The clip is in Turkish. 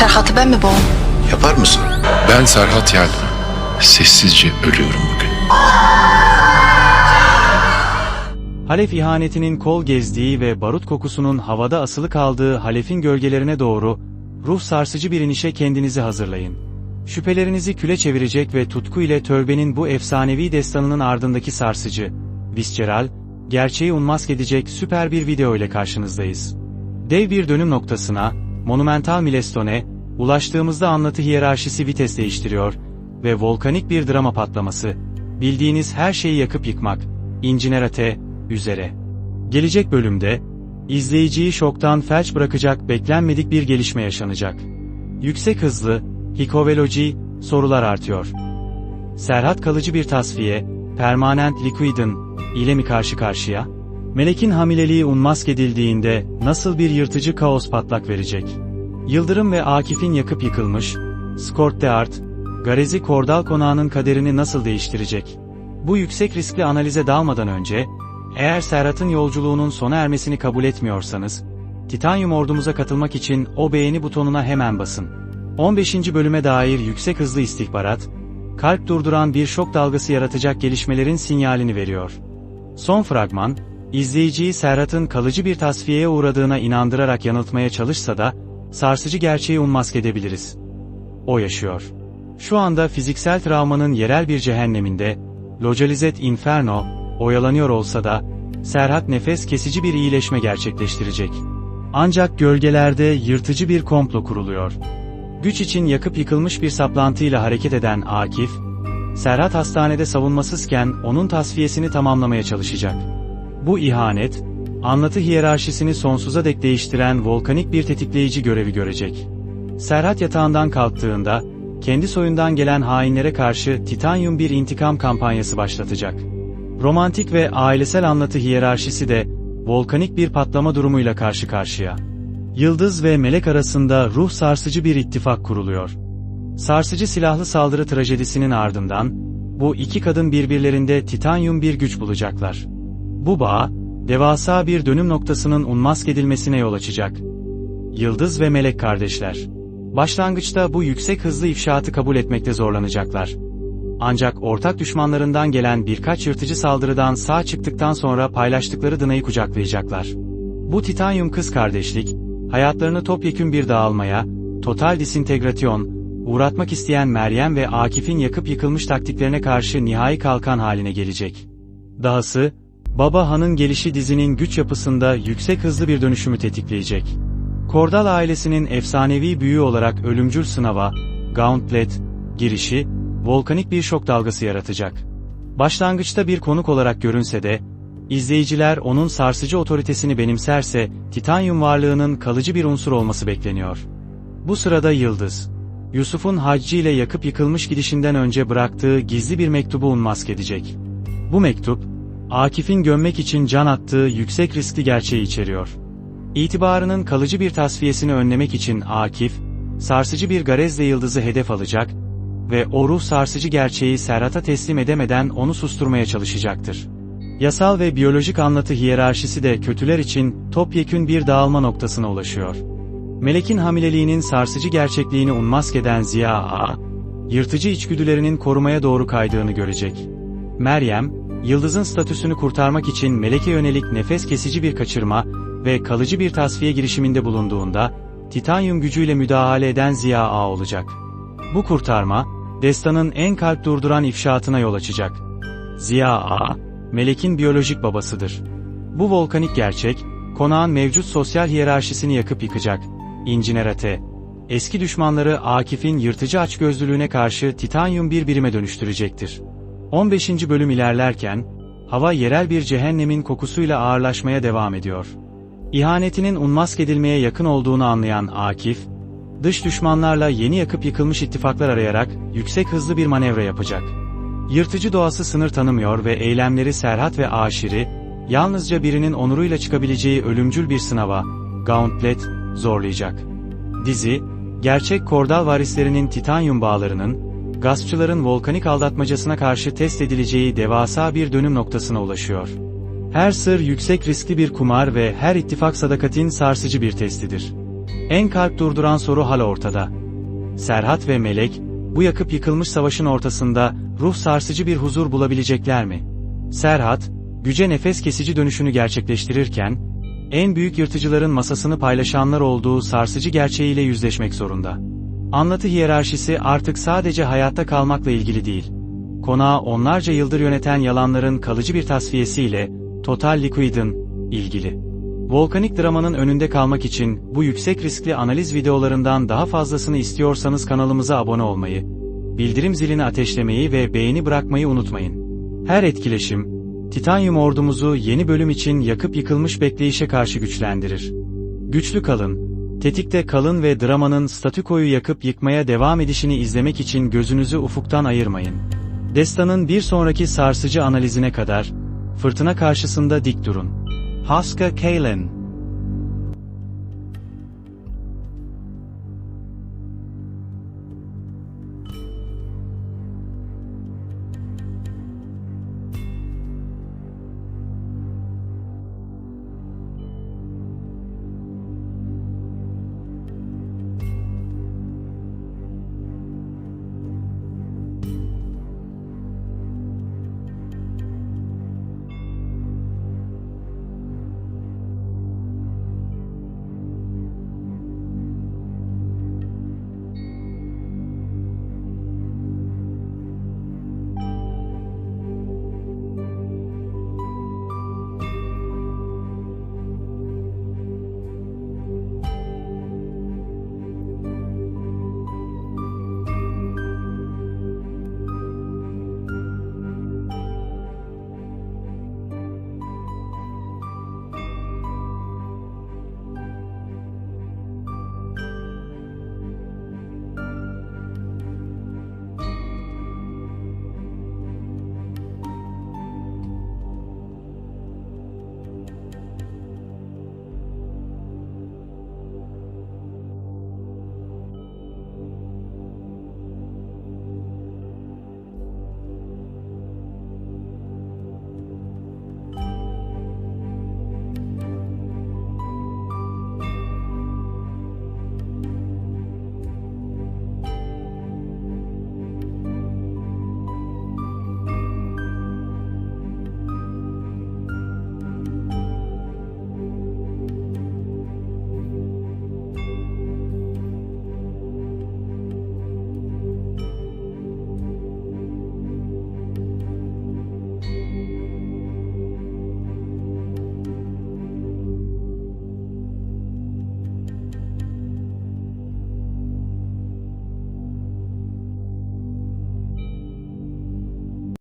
Serhat'ı ben mi boğum? Yapar mısın? Ben Serhat Yel. Sessizce ölüyorum bugün. Halef ihanetinin kol gezdiği ve barut kokusunun havada asılı kaldığı Halef'in gölgelerine doğru, ruh sarsıcı bir inişe kendinizi hazırlayın. Şüphelerinizi küle çevirecek ve tutku ile tövbenin bu efsanevi destanının ardındaki sarsıcı, visceral, gerçeği unmask edecek süper bir video ile karşınızdayız. Dev bir dönüm noktasına, monumental milestone, ulaştığımızda anlatı hiyerarşisi vites değiştiriyor ve volkanik bir drama patlaması, bildiğiniz her şeyi yakıp yıkmak, incinerte, üzere. Gelecek bölümde, izleyiciyi şoktan felç bırakacak beklenmedik bir gelişme yaşanacak. Yüksek hızlı, hikoveloji, sorular artıyor. Serhat kalıcı bir tasfiye, permanent liquidin ile mi karşı karşıya? Melek'in hamileliği unmask edildiğinde nasıl bir yırtıcı kaos patlak verecek? Yıldırım ve Akif'in yakıp yıkılmış, Skort de Art, Garezi Kordal konağının kaderini nasıl değiştirecek? Bu yüksek riskli analize dalmadan önce, eğer Serhat'ın yolculuğunun sona ermesini kabul etmiyorsanız, Titanium ordumuza katılmak için o beğeni butonuna hemen basın. 15. bölüme dair yüksek hızlı istihbarat, kalp durduran bir şok dalgası yaratacak gelişmelerin sinyalini veriyor. Son fragman, izleyiciyi Serhat'ın kalıcı bir tasfiyeye uğradığına inandırarak yanıltmaya çalışsa da, sarsıcı gerçeği unmask edebiliriz. O yaşıyor. Şu anda fiziksel travmanın yerel bir cehenneminde, Localizet Inferno, oyalanıyor olsa da, Serhat nefes kesici bir iyileşme gerçekleştirecek. Ancak gölgelerde yırtıcı bir komplo kuruluyor. Güç için yakıp yıkılmış bir saplantıyla hareket eden Akif, Serhat hastanede savunmasızken onun tasfiyesini tamamlamaya çalışacak. Bu ihanet, anlatı hiyerarşisini sonsuza dek değiştiren volkanik bir tetikleyici görevi görecek. Serhat yatağından kalktığında, kendi soyundan gelen hainlere karşı titanyum bir intikam kampanyası başlatacak. Romantik ve ailesel anlatı hiyerarşisi de, volkanik bir patlama durumuyla karşı karşıya. Yıldız ve melek arasında ruh sarsıcı bir ittifak kuruluyor. Sarsıcı silahlı saldırı trajedisinin ardından, bu iki kadın birbirlerinde titanyum bir güç bulacaklar. Bu bağ, devasa bir dönüm noktasının unmask edilmesine yol açacak. Yıldız ve melek kardeşler. Başlangıçta bu yüksek hızlı ifşaatı kabul etmekte zorlanacaklar. Ancak ortak düşmanlarından gelen birkaç yırtıcı saldırıdan sağ çıktıktan sonra paylaştıkları Dına'yı kucaklayacaklar. Bu titanyum kız kardeşlik, hayatlarını topyekün bir dağılmaya, total disintegrasyon, uğratmak isteyen Meryem ve Akif'in yakıp yıkılmış taktiklerine karşı nihai kalkan haline gelecek. Dahası, Baba Han'ın gelişi dizinin güç yapısında yüksek hızlı bir dönüşümü tetikleyecek. Kordal ailesinin efsanevi büyüğü olarak ölümcül sınava, Gauntlet, girişi, volkanik bir şok dalgası yaratacak. Başlangıçta bir konuk olarak görünse de, izleyiciler onun sarsıcı otoritesini benimserse, titanyum varlığının kalıcı bir unsur olması bekleniyor. Bu sırada Yıldız, Yusuf'un Hacı ile yakıp yıkılmış gidişinden önce bıraktığı gizli bir mektubu unmask edecek. Bu mektup, Akif'in gömmek için can attığı yüksek riskli gerçeği içeriyor. İtibarının kalıcı bir tasfiyesini önlemek için Akif, sarsıcı bir garezle yıldızı hedef alacak ve o ruh sarsıcı gerçeği Serhat'a teslim edemeden onu susturmaya çalışacaktır. Yasal ve biyolojik anlatı hiyerarşisi de kötüler için topyekün bir dağılma noktasına ulaşıyor. Melek'in hamileliğinin sarsıcı gerçekliğini unmask eden Ziya A, yırtıcı içgüdülerinin korumaya doğru kaydığını görecek. Meryem, Yıldız'ın statüsünü kurtarmak için Melek'e yönelik nefes kesici bir kaçırma ve kalıcı bir tasfiye girişiminde bulunduğunda, titanyum gücüyle müdahale eden Ziya A olacak. Bu kurtarma, destanın en kalp durduran ifşaatına yol açacak. Ziya A, Melek'in biyolojik babasıdır. Bu volkanik gerçek, konağın mevcut sosyal hiyerarşisini yakıp yıkacak. İncinerate, eski düşmanları Akif'in yırtıcı açgözlülüğüne karşı titanyum bir birime dönüştürecektir. 15. bölüm ilerlerken, hava yerel bir cehennemin kokusuyla ağırlaşmaya devam ediyor. İhanetinin unmask edilmeye yakın olduğunu anlayan Akif, dış düşmanlarla yeni yakıp yıkılmış ittifaklar arayarak yüksek hızlı bir manevra yapacak. Yırtıcı doğası sınır tanımıyor ve eylemleri Serhat ve Aşiri, yalnızca birinin onuruyla çıkabileceği ölümcül bir sınava, Gauntlet, zorlayacak. Dizi, gerçek kordal varislerinin titanyum bağlarının, gaspçıların volkanik aldatmacasına karşı test edileceği devasa bir dönüm noktasına ulaşıyor. Her sır yüksek riskli bir kumar ve her ittifak sadakatin sarsıcı bir testidir. En kalp durduran soru hala ortada. Serhat ve Melek, bu yakıp yıkılmış savaşın ortasında ruh sarsıcı bir huzur bulabilecekler mi? Serhat, güce nefes kesici dönüşünü gerçekleştirirken, en büyük yırtıcıların masasını paylaşanlar olduğu sarsıcı gerçeğiyle yüzleşmek zorunda. Anlatı hiyerarşisi artık sadece hayatta kalmakla ilgili değil. Konağı onlarca yıldır yöneten yalanların kalıcı bir tasfiyesiyle, Total Liquid'in, ilgili. Volkanik dramanın önünde kalmak için, bu yüksek riskli analiz videolarından daha fazlasını istiyorsanız kanalımıza abone olmayı, bildirim zilini ateşlemeyi ve beğeni bırakmayı unutmayın. Her etkileşim, Titanyum ordumuzu yeni bölüm için yakıp yıkılmış bekleyişe karşı güçlendirir. Güçlü kalın, tetikte kalın ve dramanın statükoyu yakıp yıkmaya devam edişini izlemek için gözünüzü ufuktan ayırmayın. Destanın bir sonraki sarsıcı analizine kadar, fırtına karşısında dik durun. Haska Kalen